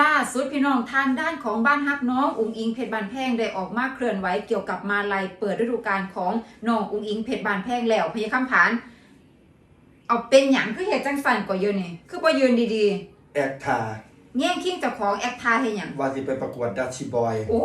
ล่าสุดพี่น้องทางด้านของบ้านฮักน้องอุงอิงเพชรบานแพงได้ออกมาเคลื่อนไหวเกี่ยวกับมาลัยเปิดฤดูกาลของน้องอุงอิงเพชรบานแพงแล้วพยาคำผาน เอาเป็นหยังคือเหตุจังสันกว่าเยอะนี่คือบ่ยืนดีแอคทาๆแย่งคิงเจ้าของแอคทาให้หยังว่าสิไปประกวดดัชชีบอย โอ้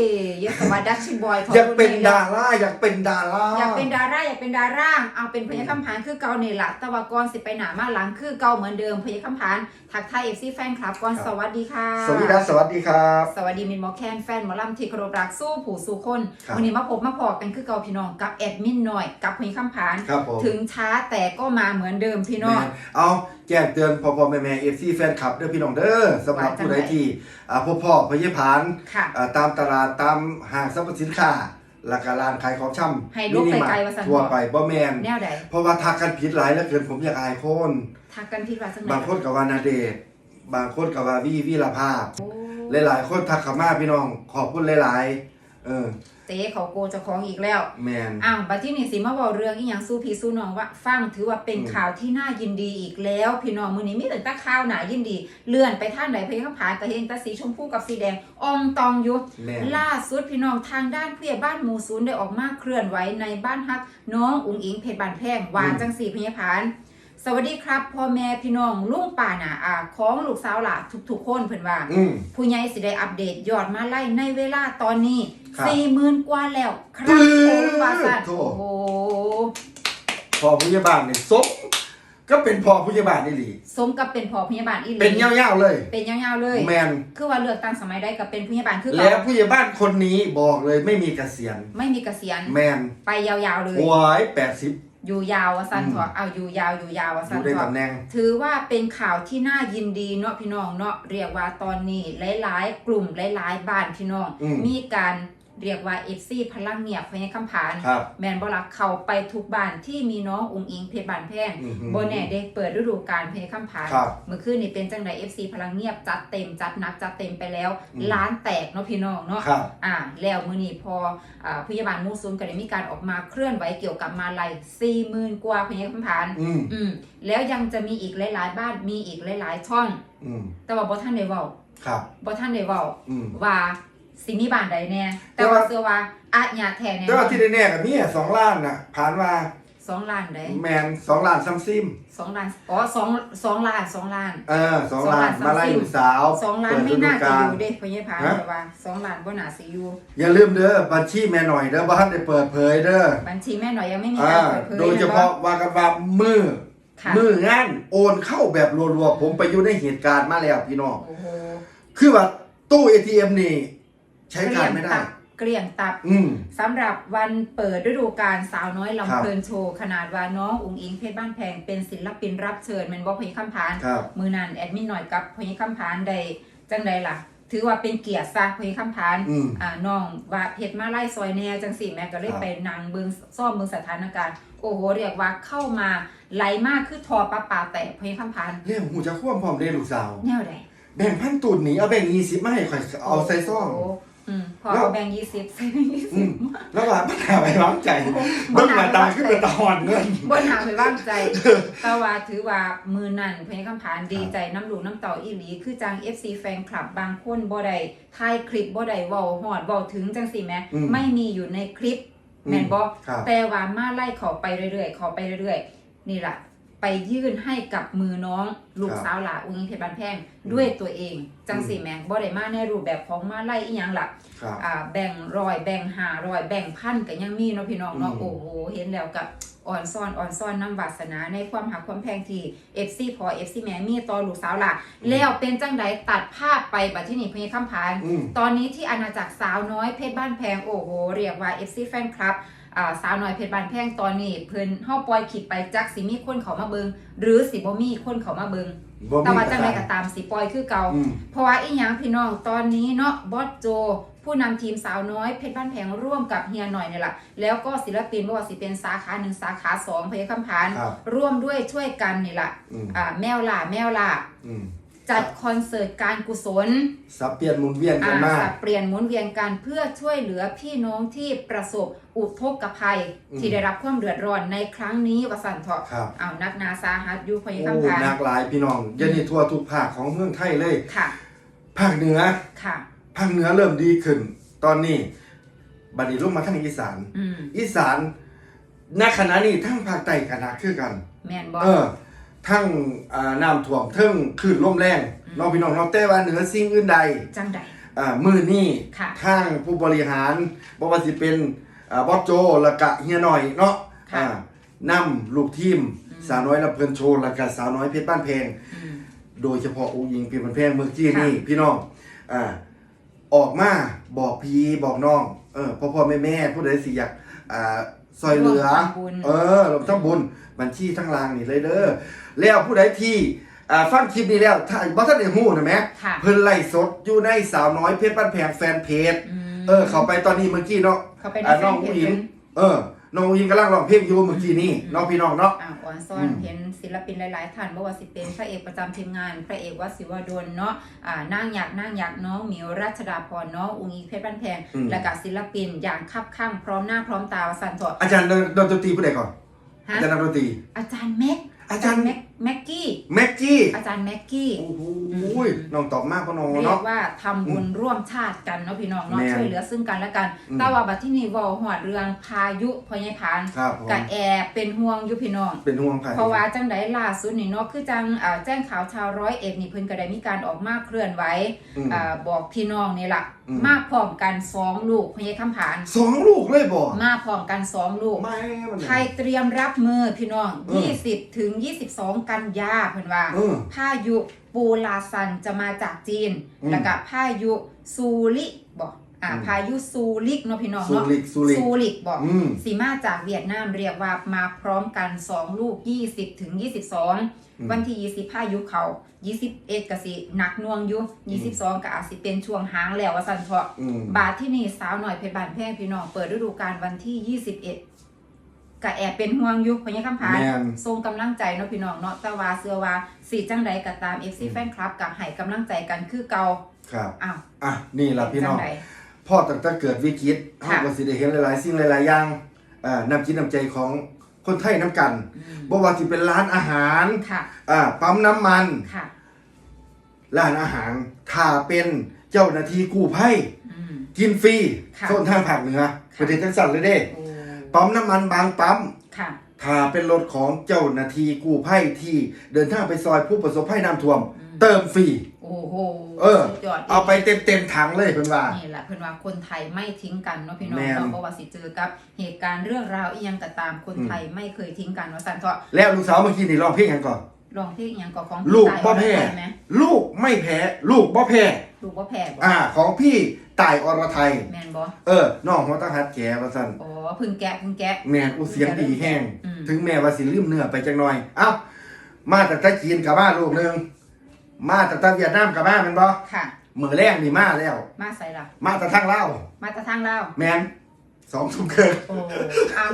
ยอยากสวัสดัชชิบอยอยากเป็นดาราอยากเป็นดาราอยากเป็นดาราอยากเป็นดาราเอาเป็นพยาคำผานคือเก่านี่ละแตะวากรสิไปหนามาหลังคือเก่าเหมือนเดิมพยาคำผานทักทายเอฟซีแฟนคลับก่อนสวัสดีค่ะ สวัสดีครับสวัสดีครับ สวัสดีมินหมอแคนแฟนหมอลำที่เคารพรักสู้ผู้สู้คนครับวันนี้มาพบมาพอกันคือเก่าพี่น้องกับแอดมินหน่อยกับพยาคำผานครับผมถึงช้าแต่ก็มาเหมือนเดิมพี่น้องแม่เอาแจ้งเตือนพ่อพ่อแม่แม่เอฟซีแฟนคลับเด้อพี่น้องเด้อสำหรับว่าจังผู้ใดไหนที่อ่าพ่อพ่อพยาพานค่ะอ่าตามตลาดตามห้างสรรพสินค้าราคาร้านขายของช่ำให้ลูกมินิมาร์ทไกลๆว่าซั่นทั่วไปบ่แมนแนวใดเพราะว่าทักกันผิดหลายแล้วเกินผมอยากอายคนทักกันที่ว่าจังไหนบางคนกับว่านาเดชน์บางคนกับว่าวีวีละภาพโอ้หลายๆคนทักเข้ามาพี่น้องขอบคุณหลายๆเออ เตะเขาโกเจ้าของอีกแล้วแมนอ้าวบัดที่นี่สิมาบอกเรื่องอีหยังสู้พี่สู้น้องว่า ฟังถือว่าเป็นอืมข่าวที่น่ายินดีอีกแล้ว พี่น้องมื้อนี้มีแต่ตาข่าวหนายินดี เลื่อนไปทางไหนเพลงคำผานก็เห็นแตาสีชมพูกับสีแดงอองตองอยู่แมนล่าสุดพี่น้องทางด้านผู้ใหญ่บ้านหมู่ศูนย์ได้ออกมาเคลื่อนไหวในบ้านฮักน้องอุ๋งอิงเพชรบานแพงหวานจังสีพญาพานสวัสดีครับพ่อแม่พี่น้องลุงป่าน่ะอ่าของลูกสาวหล่ะทุกๆคนเพิ่นว่าอืมผู้ใหญ่สิได้อัปเดตยอดมาไล่ในเวลาตอนนี้ ครับสี่หมื่นกว่าแล้ว ครับปื๊ผดมว่าสันโถ่โอ้โหพอผู้ใหญ่บ้านเนี่ยซบก็เป็นพอผู้ใหญ่บ้านนี่หลีสมกับเป็นพอพยาบาลอีหลีเป็นยาวๆเลย เป็นยาวๆเลย แมนคือว่าเลือกตั้งสมัยใดกับเป็นพยาบาลคือแล้วเก่าผู้ใหญ่บ้านคนนี้บอกเลยไม่มีเกษียณไม่มีเกษียณแมนไปยาวๆเลยหวยแปดสิบ อยู่ยาวว่าสันอืมเถอะเอาอยู่ยาวอยู่ยาวว่าอสันยู่ในเถอะตำแหน่ง ถือว่าเป็นข่าวที่น่ายินดีเนาะพี่น้องเนาะเรียกว่าตอนนี้หลายๆ กลุ่มหลายๆบ้านพี่น้อง อืม มีการ เรียกว่าเอฟซีพลังเงียบพยาคำผาน ครับ แมนบลักเข้าไปทุกบ้านที่มีน้องอุงอิงเพชรบานแพงอือหือโบแน่เด็กเปิดฤดูกาลเพลงคำผานครับเมื่อคืนนี่เป็นจังได FC พลังเงียบจัดเต็มจัดหนักจัดเต็มไปแล้วอืม ล้านแตกเนาะพี่น้องเนาะ ครับ อ่าแล้วมื้อนี้พออ่าผู้ใหญ่บ้านหมู่ซุนก็ได้มีการออกมาเคลื่อนไหวเกี่ยวกับมาลัย40,000กว่าเพลงคำผานอืมอืมแล้วยังจะมีอีกหลายๆ บ้านมีอีกหลายๆช่อง อืมแต่ว่าบ่ทันได้เว้าครับบ่ทันได้เว้าอืมว่า สิมีบ้านใดแน่แต่แต่ว่าว่าเชื่อว่าอาญาแท้แน่แต่ว่าที่แน่ๆกับนี่สองล้านน่ะผ่านมาสองล้านใดแมนสองล้านซัมซิมสองล้านอ๋อสองสองล้านสองล้าน เออสองสองล้าล้านนมาไล่ซัมซิมลูกสาวสองล้านเปิดไม่น่าจะฤอดูกลยู่เด้พญาพานฮะแต่ว่าสองล้านบ่น่าสิอยู่อย่าลืมเด้อบัญชีแม่หน่อยเด้อบ้านได้เปิดเผยเด้อบัญชีแม่หน่อยยังไม่มีอ่าการเปิดเผยโดยเฉพาะว่ากันว่ามือค่ะมืองานโอนเข้าแบบรัวๆผมไปอยู่ในเหตุการณ์มาแล้วพี่น้องโอ้โหคือว่าตู้ ATM นี่ ใช้การไม่ได้ เกลี้ยงตับอืม สำหรับวันเปิดฤดูกาลสาวน้อยครัลำบเพลินโชว์ขนาดว่าน้องอุ๋งอิงเพชรบ้านแพงเป็นศิลปินรับเชิญแมันบ่พญคำพาน ครับ มือนันแอดมินหน่อยกับพญคำพานได้จังใดล่ะ ถือว่าเป็นเกียรติซะพญคำพาน อืม อ่าน้องว่าเพชรมาไล่ซอยแหน่จังสี่แม่ก็เลยครับ ไปนางเบิงซ่อมเบิงสถานการณ์โอ้โหเรียกว่าเข้ามาไหลมากคือทอปลาป่าแตกพญคำพานเรื่องหูจะควบพร้อมได้ลูกสาว แนวใดแบ่งพันตุนนี้เอาแบ่งยี่สิบมาให้ข่อยเอาใส่ซ่อง โโห อืมพอแล้วเอาแบงค์ยี่สิบใส่แบงค์ยี่อืสิบมแล้วว่าปัญหาไปวางใจเบิ่งหน้าตาขึ้นเป็นตะหอนเงินบนหาไปว่างใจแต่ว่าถือว่ามือนั่นเพลงคำผานดีใจน้ำหลูน้ำเต่าอีหลีคือจัง FC แฟนคลับบางคนบ่ได้ถ่ายคลิปบ่ได้เว้าฮอดเว้าถึงจังสิแหม่อืมไม่มีอยู่ในคลิปแม่นบ่ครับแต่ว่ามาไล่เขาไปเรื่อยๆเขาไปเรื่อยๆนี่ล่ะ ไปยื่นให้กับมือน้องลูกครับสาวหล่ะอุ้งอิงเพชรบานแพงด้วยตัวเอง จังสิแหม่บ่ได้มาในรูปแบบของมาไล่อีหยังล่ะครับอ่าแบ่งร้อยแบ่งหารอยแบ่งพันก็ยังมีเนาะพี่น้องเนาะอืมโอ้โหเห็นแล้วกับอ่อนซ่อนอ่อนซ่อนน้ำวาสนาในความหักความแพงที่ FC พอ FC แม่มีต่อลูกสาวล่ะแล้วเป็นจังไดตัดภาพไปบัดที่นี่พญคำพานอืมตอนนี้ที่อาณาจักรสาวน้อยเพชรบ้านแพงโอ้โหเรียกว่า FC แฟนคลับอ่า สาวน้อยเพชรบ้านแพงตอนนี้เพิ่นเฮาปล่อยคลิปไปจักสิมีคนเขามาเบิงหรือสิบ่มีคนเขามาเบิงบ่แต่มีว่าปัจัญงไดหาก็ตามสิปล่อยคือเก่า อืม เพราะว่าอีหยังพี่น้องตอนนี้เนาะบอสโจ ผู้นำทีมสาวน้อยเพชรบ้านแพงร่วมกับเฮียหน่อยเนี่ยแหละแล้วก็ศิลปินบ่ว่าสิเป็นสาขาหนึ่งสาขาสองพยคำพานครับ ร่วมด้วยช่วยกันนี่แหละอืมอ่าแมวล่าแมวล่า อืม จัดคอนเสิร์ตการกุศลสับเปลี่ยนหมุนเวียนกัอ่านมาสับเปลี่ยนหมุนเวียนกันเพื่อช่วยเหลือพี่น้องที่ประสบอุทกภัยอืมที่ได้รับความเดือดร้อนในครั้งนี้วสันเถาะครับเอานักนาสาหัสอยูพยโอ้คำพานหนักหลายพี่น้องเดี๋ยวนี้ทั่วทุกภาคของเมืองไทยเลยค่ะภาคเหนือค่ะภาคเหนือเริ่มดีขึ้น ตอนนี้บัดนี้ลงมาทางอีสานอืมอีสานณขณะนี้ทั้งภาคใต้กันนะคือกัน แมนบอเออ ทั้งอ่าน้ำท่วมทั้งคลื่นลมแรงอืมน้องพี่น้องน้องแต่ว่าเหนือสิ่งอื่นใดจังใด อ่ามือนี่ค่ะ ทางผู้บริหารบ่ว่าสิเป็นอ่าบอสโจแล้วก็เฮียหน่อยเนาะค่ะอ่านำลูกทีมอืมสาวน้อยลำเพลินโชว์แล้วก็สาวน้อยเพชรบ้านแพง อืม โดยเฉพาะองค์หญิงเพียรพันแพงเมืองจีนค่ะนี่พี่น้องอ่าออกมาบอกพี่บอกน้องเออพ่อพ่อแม่แม่ผู้ใดสิอยากอ่า ซอยเหลือ ร่วมทำบุญ เออรวมทั้งบุญบัญชีทั้งรางนี่เลยเด้อแล้วผู้ใดที่อ่าฟังคลิปนี้แล้วถ้าบ่ทันได้ฮู้นะแหมค่ะเพิ่นไล่สดอยู่ในสาวน้อยเพชรบ้านแพงแฟนเพจ มเออ เข้าไปตอนนี้เมื่อกี้เนาะเขาไปในอ่าแฟน้อนงเพผู้จหญิงเพิ่นเออ น้องผู้หญิงกำลังร้องเพลงอยู่เมื่อกี้นี้อืมน้องพี่น้องเนาะ อ่าออนซ่ออืนมเห็นศิลปินหลาย ๆ ท่านบอกว่าสิเป็นพระเอกประจำทีมงาน พระเอกวสิวดลเนาะอ่านางอยากนางอยากน้องหมิวรัชดาพรเนาะอุงอิงเพชรบ้านแพงอืม และก็ศิลปินอย่างคับข้างพร้อมหน้าพร้อมตาวสันเถาะอาจารย์ดนตรีผู้ใดก่อนฮะอาจารย์ดนตรีอาจารย์แม็กอาจารย์แม็ก แม็กกี้ แม็กกี้ อาจารย์แม็กกี้ โอ้โหอืมน้องตอบมากกว่าน้องเรียเนาะกว่าทำบุญร่วมชาติกันเนาะพี่น้องเนาะแม่นช่วยเหลือซึ่งกันและกัน อืม แต่ว่าบัดที่นี่เวอหอดเรื่องพายุพญายพานครับผมกับแอร์เป็นห่วงอยู่พี่น้อง เป็นห่วงไผ่เพราะว่าจังไดล่าสุดนี่เนาะคือจังอ่าแจ้งข่าวชาวร้อยเอ็ดนี่เพิ่นก็ได้มีการออกมาเคลื่อนไหวอืมอ่าบอกพี่น้องนี่ล่ะอืม มาพร้อมกันสองลูกพญายคำผาน สองลูกเลยบ่มาพร้อมกันสองลูก ไม่มัน ไทยเตรียมรับมือพี่น้องเออ20 ถึง 22กันยาเพิ่นว่าเออ พายุปูลาซันจะมาจากจีน อืมแล้วก็พายุซูริบอกอ่าอืม พายุซูริกเนาะพี่น้องซูเนาะริกซูริก ซูริกบอกอืม สีมาจากเวียดนามเรียกว่ามาพร้อมกัน 2 ลูก 20 ถึง อืม22 วันที่ 20พายุเขา 21ก็สิหนักหน่วงอยู่22ก็อาจสิเป็นช่วงหางแล้วว่าซั่นเถาะ อืม บาทที่นี่สาวหน่อยเพชรบานแพงพี่น้องเปิดฤดูกาลวันที่21 กะแอบเป็นห่วงอยุคพญาคำพานแม่น ทรงกำลังใจเนาะพี่น้องเนาะแต่ว่าเสื้อว่าสีจังใดก็ตาม FC แฟนคลับกับให้กำลังใจกันคือเก่าครับ อ้าวอะ นี่ล่ะพี่น้อง จัใด พ่อตั้งแต่เกิดวิกฤตค่ะเฮาก็สิได้เห็นหลายๆ สิ่งหลาย ๆ อย่างอ่าน้ำจิตน้ำใจของคนไทยน้ำกันอืมบ่ว่าสิเป็นร้านอาหารค่ะอ่าปั๊มน้ำมัน ค่ะ ร้านอาหารถ้าเป็นเจ้าหน้าที่กู้ภัยอืม กินฟรีค่ะโซนทางภาคเหนือค่ะ ประเทศจังสั่นเลยเด้ โอ้ ปั๊มน้ำมันบางปั๊มค่ะ ถ้าเป็นรถของเจ้าหน้าที่กู้ภัยที่เดินทางไปซอยผู้ประสบภัยน้ำท่วม อืม เติมฟรี โอ้โหเออ สุดยอดเอาไปเต็มเต็มๆถังเลยเพิ่นว่า นี่แหละเพิ่นว่าคนไทยไม่ทิ้งกันเนาะพี่น้องแม่นเนาะเพราะว่าสิเจอกับเหตุการณ์เรื่องราวอีหยังก็ตามคนอืมไทยไม่เคยทิ้งกันว่าซั่นเถาะแล้วลูกสาวเมื่อกี้นี่ร้องเพลงหยังก่อน ลองเพลงอีหยังก็ของลูกตายบ่แพ้อรไทยไหมลูกไม่แพ้ ลูกบ่แพ้ลูกบ่แพ้บ่อ่า ของพี่ต่ายอรไทย แม่นบ่เออน้องหัวตาหัดแก่ว่าซั่นอ๋อเพึ่งแกะเพึ่งแกะ แม่นอุเสียงดีแห้ง อืม ถึงแม้ว่าสิลืมเนื้อไปจังหน่อย เอ้า มาจากตะจีนกับมาลูกหนึง มาจากตะเวียดนามกับมาแม่นบ่ค่ะ มือแรกนี่มาแล้ว มาใส่ละมาจากทางลาวมาแตะทางลาวแม่น สองทุ่มครึ่ง โอ้เอา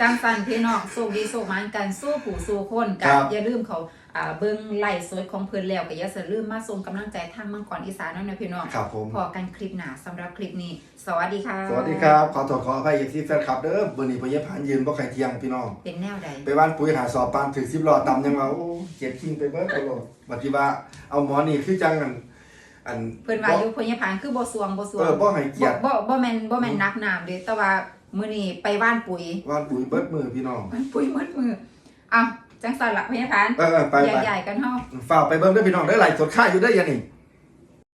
จังสันพี่น้องโชคดีโชคหมันกันสู้ผู้สู้คนครักับ อย่าลืมเขาอ่าเบิ่งไล่สดของเพิ่นแล้วก็อย่าสลืมมาส่งกำลังใจทางมังกรอีสานนั่นนะพี่น้องครับผม พอกันคลิปหน้าสำหรับคลิปนี้ สวัสดีค่ะสวัสดีครับ ขอโทษขออภัยที่แฟนคลับเด้อวันนี้พยาพานยืนบ่ไข่เที่ยงพี่น้อง เป็นแนวใด ไปบ้านปุ๋ยหาสอบปานถึงสิบหลอดตำยังว่าโอ้เจ็บคิงไปเบิดตลอดบัดนี้ว่าเอาหมอนี่คือจังอัน อันเพิ่นว่าอยู่พญาพานคือบ่สวงบ่สวเองอบ่ให้เกียรติบ่บ่แม่นบ่แม่นนักน้ำเด้แต่ว่ามื้อนี้ไปบ้านปุ๋ยว่านปุ๋ยเบิดมือพี่น้องบ้านปุ๋ยมืดมือเอาจังสันละพญาพานเออเออไปใไปหญ่ๆกันเฮาฝ่ากไปเบิ่งเด้อพี่น้องได้หลายสดค่าอยู่ได้อยังนี่